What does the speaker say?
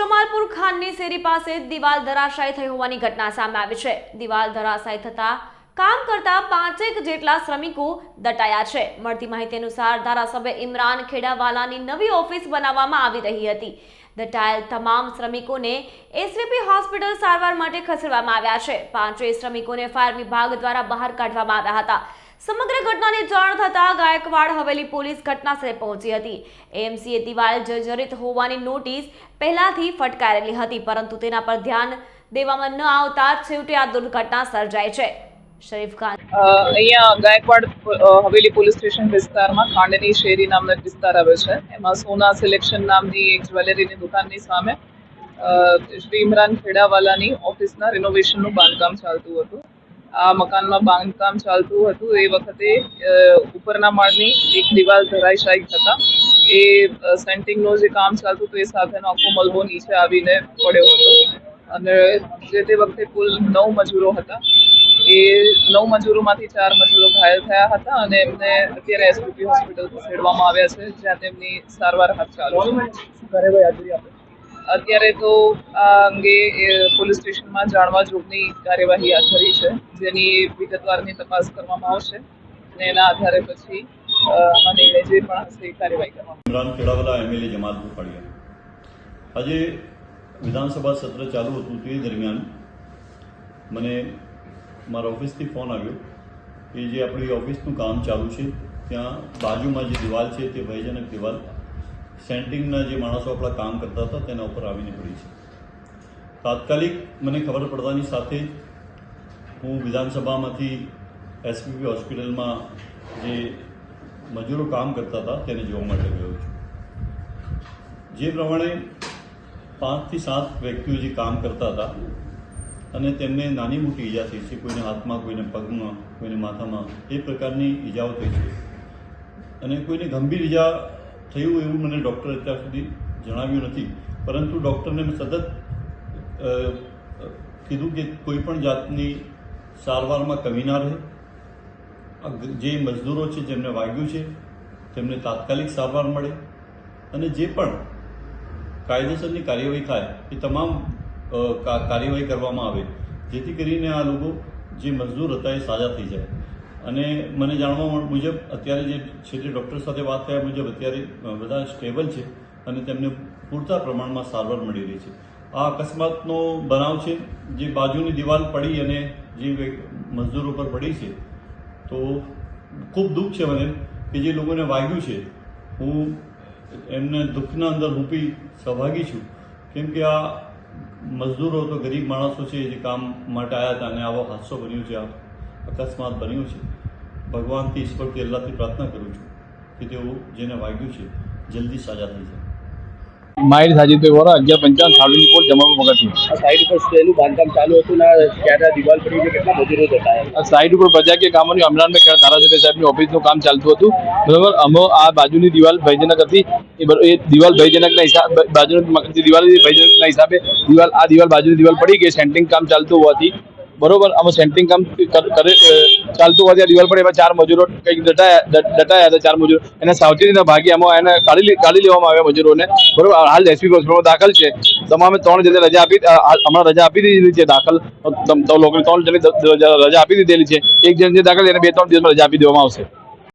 જમાલપુર ખાનની શેરી પાસે દિવાલ ધરાશાયી થઈ હોવાની ઘટના સામે આવી છે. દિવાલ ધરાશાયી થતા કામ કરતા પાંચેક જેટલા શ્રમિકો દટાયા છે. મળતી માહિતી અનુસાર ધારાસભ્ય ઇમરાન ખેડાવાલાની નવી ઓફિસ બનાવવામાં આવી રહી હતી. દટાયેલ તમામ શ્રમિકોને એસવીપી હોસ્પિટલ સારવાર માટે ખસેડવામાં આવ્યા છે. પાંચેય શ્રમિકોને ફાયર વિભાગ દ્વારા બહાર કાઢવામાં આવ્યા હતા. સમગ્ર ઘટનાની જાણ થતાં ગાયકવાડ હવેલી પોલીસ ઘટનાસ્થળે પહોંચી હતી. એએમસીએ દિવાલ જર્જરિત હોવાની નોટિસ પહેલાથી ફટકારેલી હતી, પરંતુ તેના પર ધ્યાન દેવામાં ન આવતા છેવટે આ દુર્ઘટના સર્જાઈ છે. શરીફ ખાન. અહીંયા ગાયકવાડ હવેલી પોલીસ સ્ટેશન વિસ્તારમાં ખાંડની શેરી નામનો વિસ્તાર આવે છે. એમાં સોના સિલેક્શન નામની એક જ્વેલરીની દુકાનની સામે શ્રી ઇમરાન ખેડાવાલાની ઓફિસના રિનોવેશનનું બાંધકામ ચાલતું હતું. આ મકાનમાં બાંધકામ ચાલતું હતું. એ વખતે ઉપરના માળની એક દિવાલ ધરાશાયી થતા. એ સેન્ટિંગનું જે કામ ચાલતું હતું, એ સાથેનો આખો મલબો નીચે આવીને પડ્યો હતો. અને જે તે વખતે કુલ નવ મજૂરો હતા. એ નવ મજૂરોમાંથી ચાર મજૂરો ઘાયલ થયા હતા અને એમને અત્યારે એસપીપી હોસ્પિટલ ખસેડવામાં આવ્યા છે, જ્યાં તેમની સારવાર હાથ ચાલુ છે. અત્યારે તો આ અંગે પોલીસ સ્ટેશનમાં જાણવા જોગની કાર્યવાહી હાથ ધરી છે, જેની વિગતવારની તપાસ કરવામાં આવશે અને એના આધારે પછી જે પણ એ કાર્યવાહી કરવામાં. ઇમરાન ખેડાવાલા એમએલએ જમાલપુર ફળિયા આજે વિધાનસભા સત્ર ચાલુ હતું તે દરમિયાન મને મારા ઓફિસથી ફોન આવ્યો કે જે આપણી ઓફિસનું કામ ચાલુ છે, ત્યાં બાજુમાં જે દિવાલ છે તે ભયજનક દિવાલ સેન્ટિંગના જે માણસો આપણા કામ કરતા હતા, તેના ઉપર આવીને પડી છે. તાત્કાલિક મને ખબર પડતાની સાથે હું વિધાનસભામાંથી એસપીપી હોસ્પિટલમાં જે મજૂરો કામ કરતા હતા, તેને જોવા માટે ગયો છું. જે પ્રમાણે પાંચથી સાત વ્યક્તિઓ જે કામ કરતા હતા અને તેમને નાની મોટી ઈજા થઈ છે, કોઈને હાથમાં, કોઈને પગમાં, કોઈને માથામાં, એ પ્રકારની ઈજાઓ થઈ છે. અને કોઈને ગંભીર ઈજા થયું એવું મને ડૉક્ટર અત્યાર સુધી જણાવ્યું નથી. પરંતુ ડૉક્ટરને મેં સતત કીધું કે કોઈ પણ જાતની સારવારમાં કમી ના રહે. જે મજદૂરો છે, જેમને વાગ્યું છે, તેમને તાત્કાલિક સારવાર મળે અને જે પણ કાયદેસરની કાર્યવાહી થાય, એ તમામ કાર્યવાહી કરવામાં આવે. જેથી કરીને આ લોકો, જે મજદૂર હતા, એ સાજા થઈ જાય. અને મને જાણવા મુજબ અત્યારે જે છે તે ડૉક્ટર સાથે વાત થયા મુજબ અત્યારે બધા સ્ટેબલ છે અને તેમને પૂરતા પ્રમાણમાં સારવાર મળી રહી છે. આ અકસ્માતનો બનાવ છે, જે બાજુની દિવાલ પડી અને જે મજદૂરો પર પડી છે, તો ખૂબ દુઃખ છે મને કે જે લોકોને વાગ્યું છે. હું એમને દુઃખના અંદર રૂપી સહભાગી છું. કેમ કે આ મજદૂરો તો ગરીબ માણસો છે જે કામ માટે આવ્યા હતા અને આવો હાદસો બન્યો છે આ અકસ્માત બન્યો છે. ભગવાનથી ઈશ્વરથી અલ્લાહથી પ્રાર્થના કરું છું કે તેઓ જેને વાગ્યું છે જલ્દી સાજા થઈ જાય. માહિર સાજીદભાઈ વોરા અગિયાર પંચાવન સાડુની રિપોર્ટ જમા મગજ આ સાઈડ ઉપર સ્ટેનું બાંધકામ ચાલુ હતું ને ક્યારે દિવાલ પડી ગઈ કેટલા મજૂરો જતા આ સાઈડ ઉપર પ્રજાકીય કામોની અમરાનભાઈ ખેડા ધારાસભ્ય સાહેબની ઓફિસનું કામ ચાલતું હતું. બરાબર અમે આ બાજુની દિવાલ ભયજનક હતી. એ એ દિવાલ ભયજનકના હિસાબ બાજુની દિવાલ ભયજનકના હિસાબે દિવાલ આ દિવાલ બાજુની દિવાલ પડી ગઈ. સેન્ટિંગ કામ ચાલતું હોવાથી બરોબર, આમાં સેન્ટિંગ કામ ચાલતું આ દિવાલ પર એમાં ચાર મજૂરો કંઈક દટાયા દટાયા હતા ચાર મજૂરો. એને સાવચેતીના ભાગે એમાં એને કાઢી કાઢી લેવામાં આવ્યા મજૂરોને. બરોબર હાલ એસપી હોસ્પિટલમાં દાખલ છે. તમામે ત્રણ જણે રજા આપી હમણાં રજા આપી દીધી છે દાખલ. લોકોને ત્રણ જણની રજા આપી દીધેલી છે. એક જણ જે દાખલ એને બે ત્રણ દિવસમાં રજા આપી દેવામાં આવશે.